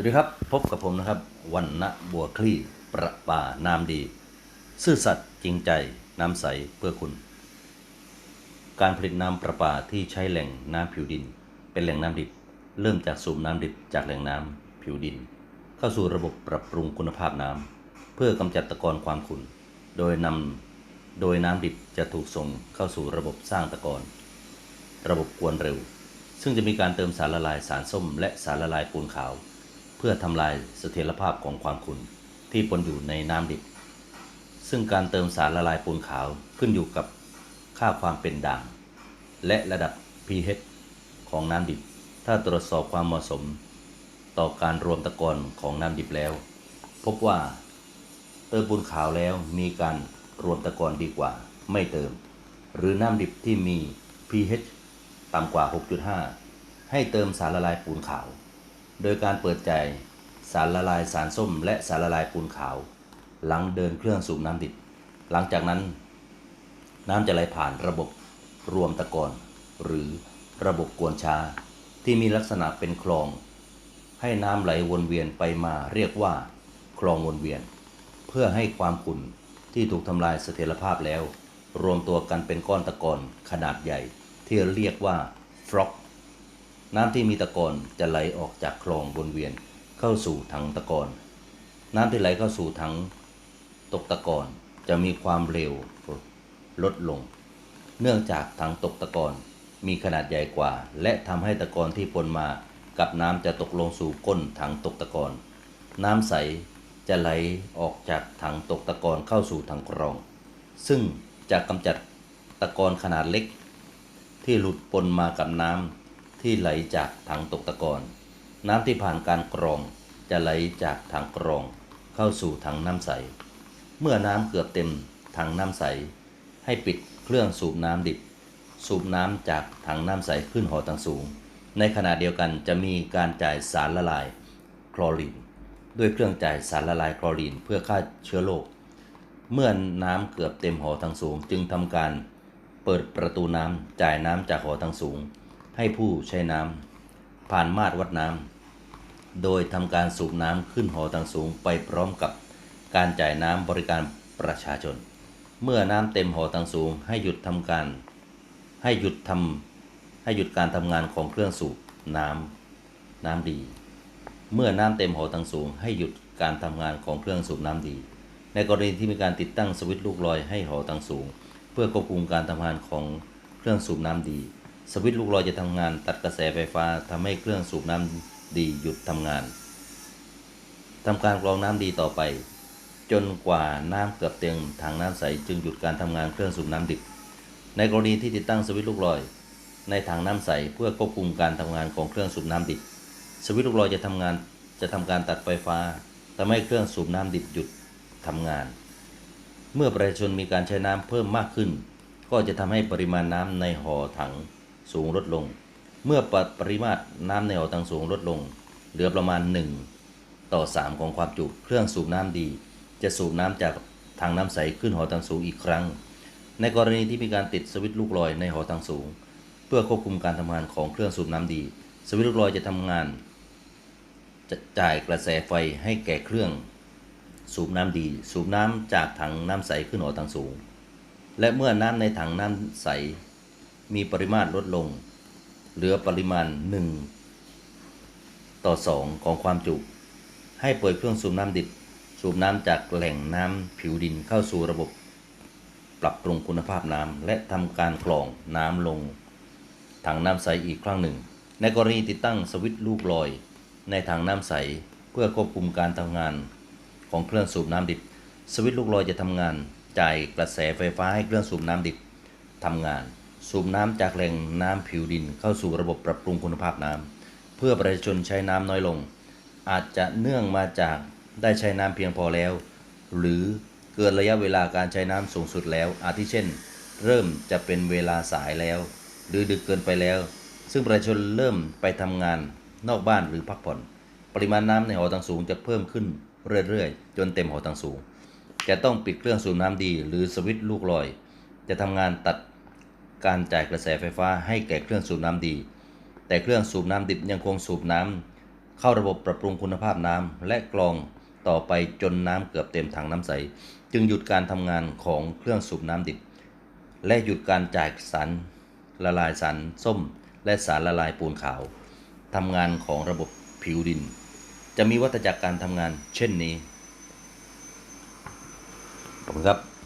วัสดีครับ พบกับผมนะครับวันณะบัวคลี่ประป่านามดี ซื่อสัตย์จริงใจน้ำใสเพื่อคุณ การผลิตน้ำประปาที่ใช้แหล่งน้ำผิวดิน เป็นแหล่งน้ำดิบ เริ่มจากสูบน้ำดิบจากแหล่งน้ำผิวดิน เข้าสู่ระบบปรับปรุงคุณภาพน้ำเพื่อกำจัดตะกอนความขุ่นโดยนำโดยน้ำดิบจะถูกส่งเข้าสู่ระบบสร้างตะกอนระบบกวนเร็ว ซึ่งจะมีการเติมสารละลายสารส้ม และสารละลายปูนขาว เพื่อทำลายเสถียรภาพของความขุ่นที่ปนอยู่ในน้ำดิบ ซึ่งการเติมสารละลายปูนขาวขึ้นอยู่กับค่าความเป็นด่าง และระดับ pH ของน้ำดิบ ถ้าตรวจสอบความเหมาะสม ต่อการรวมตะกอนของน้ำดิบแล้ว พบว่า เติมปูนขาวแล้วมีการรวมตะกอนดีกว่า ไม่เติม หรือน้ำดิบที่มี pH ต่ำกว่า 6.5 ให้เติมสารละลายปูนขาว โดยการเปิดใจสารละลายสารส้ม และสารละลายปูนขาว หลังเดินเครื่องสูบน้ำดิบ หลังจากนั้น น้ำจะไหลผ่านระบบรวมตะกอนหรือระบบกวนชาที่มีลักษณะเป็นคลอง ให้น้ำไหลวนเวียนไปมาเรียกว่า คลองวนเวียน เพื่อให้ความขุ่นที่ถูกทำลายเสถียรภาพแล้ว รวมตัวกันเป็นก้อนตะกอนขนาดใหญ่ ที่เรียกว่าฟลอก น้ำที่มีตะกอนจะไหลออกจากคลองวนเวียนเข้าสู่ถังตะกอนน้ำที่ไหลเข้าสู่ถังตกตะกอนจะมีความเร็วลดลง เนื่องจากถังตกตะกอนมีขนาดใหญ่กว่า และทำให้ตะกอนที่ปนมากับน้ำจะตกลงสู่ก้นถังตกตะกอนน้ำใสจะไหลออกจากถังตกตะกอนเข้าสู่ถังกรอง ซึ่งจะกำจัดตะกอนขนาดเล็ก ที่หลุดปนมากับน้ำ ที่ไหลจากถังตกตะกอนน้ำที่ผ่านการกรองจะไหลจากถังกรองเข้าสู่ถังน้ำใส เมื่อน้ำเกือบเต็มถังน้ำใส ให้ปิดเครื่องสูบน้ำดิบ สูบน้ำจากถังน้ำใสขึ้นหอตังสูง ในขณะเดียวกันจะมีการจ่ายสารละลายคลอรีนด้วยเครื่องจ่ายสารละลายคลอรีนเพื่อฆ่าเชื้อโรคเมื่อน้ำเกือบเต็มหอทางสูง จึงทำการเปิดประตูน้ำจ่ายน้ำจากหอทางสูง ให้ผู้ใช้น้ำผ่านมาตรวัดน้ำโดยทำการสูบน้ำขึ้นหอทางสูงไปพร้อมกับการจ่ายน้ำบริการประชาชน เมื่อน้ำเต็มหอทางสูง ให้หยุดทำการ ให้หยุดทำให้หยุดการทำงานของเครื่องสูบน้ำน้ำดี เมื่อน้ำเต็มหอทางสูง ให้หยุดการทำงานของเครื่องสูบน้ำดี ในกรณีที่มีการติดตั้งสวิตช์ลูกลอยให้หอทางสูง เพื่อควบคุมการทำงานของเครื่องสูบน้ำดี สวิตช์ลูกลอยจะทำงานตัดกระแสไฟฟ้าทำให้เครื่องสูบน้ำดีหยุดทำงานทำการกรองน้ำดีต่อไป จนกว่าน้ำเกือบเต็มถังน้ำใสจึงหยุดการทำงานเครื่องสูบน้ำดิบ ในกรณีที่ติดตั้งสวิตช์ลูกลอย ในถังน้ำใสเพื่อควบคุมการทำงานของเครื่องสูบน้ำดิบ สวิตช์ลูกลอยจะทำงานจะทำการตัดไฟฟ้าทำให้เครื่องสูบน้ำดิบหยุดทำงาน เมื่อประชาชนมีการใช้น้ำเพิ่มมากขึ้น ก็จะทำให้ปริมาณน้ำในหอถัง สูงลดลง เมื่อปปริมาตรน้ำในหอถังสูงลดลง เหลือประมาณ 1 ต่อ 3 ของความจุ เครื่องสูบน้ำดี จะสูบน้ำจากถังน้ำใสขึ้นหอถังสูงอีกครั้ง ในกรณีที่มีการติดสวิตช์ลูกลอยในหอถังสูง เพื่อควบคุมการทำงานของเครื่องสูบน้ำดี สวิตช์ลูกลอยจะทำงาน จะจ่ายกระแสไฟให้แก่เครื่องสูบน้ำดี สูบน้ำจากถังน้ำใสขึ้นหอถังสูง และเมื่อน้ำในถังน้ำใส มีปริมาตรลดลง เหลือปริมาณ 1 ต่อ 2 ของความจุ ให้เปิดเครื่องสูบน้ำดิบสูบน้ำจากแหล่งน้ำผิวดินเข้าสู่ระบบ ปรับปรุงคุณภาพน้ำและทำการกรองน้ำลง ถังน้ำใสอีกครั้งหนึ่ง ในกรณีติดตั้งสวิตช์ลูกลอย ในถังน้ำใสเพื่อควบคุมการทำงานของเครื่องสูบน้ำดิบ สวิตช์ลูกลอยจะทำงานจ่ายกระแสไฟฟ้าให้เครื่องสูบน้ำดิบทำงาน สูบน้ำจากแหล่งน้ำผิวดิน เข้าสู่ระบบปรับปรุงคุณภาพน้ำเพื่อประชาชนใช้น้ำน้อยลง อาจจะเนื่องมาจากได้ใช้น้ำเพียงพอแล้ว หรือเกินระยะเวลาการใช้น้ำสูงสุดแล้ว อาทิเช่น เริ่มจะเป็นเวลาสายแล้ว หรือดึกเกินไปแล้ว ซึ่งประชาชนเริ่มไปทำงานนอกบ้านหรือพักผ่อน ปริมาณน้ำในหอตังสูงจะเพิ่มขึ้นเรื่อยๆ จนเต็มหอตังสูง จะต้องปิดเครื่องสูบน้ำดี หรือสวิตช์ลูกลอย จะทำงานตัด การจ่ายกระแสไฟฟ้าให้แก่เครื่องสูบน้ำดี แต่เครื่องสูบน้ำดิบยังคงสูบน้ำเข้าระบบปรับปรุงคุณภาพน้ำและกรองต่อไปจนน้ำเกือบเต็มถังน้ำใส จึงหยุดการทำงานของเครื่องสูบน้ำดิบ และหยุดการจ่ายสารละลายสารส้ม และสารละลายปูนขาวทำงานของระบบผิวดิน จะมีวัฏจักรการทำงานเช่นนี้ขอบคุณครับ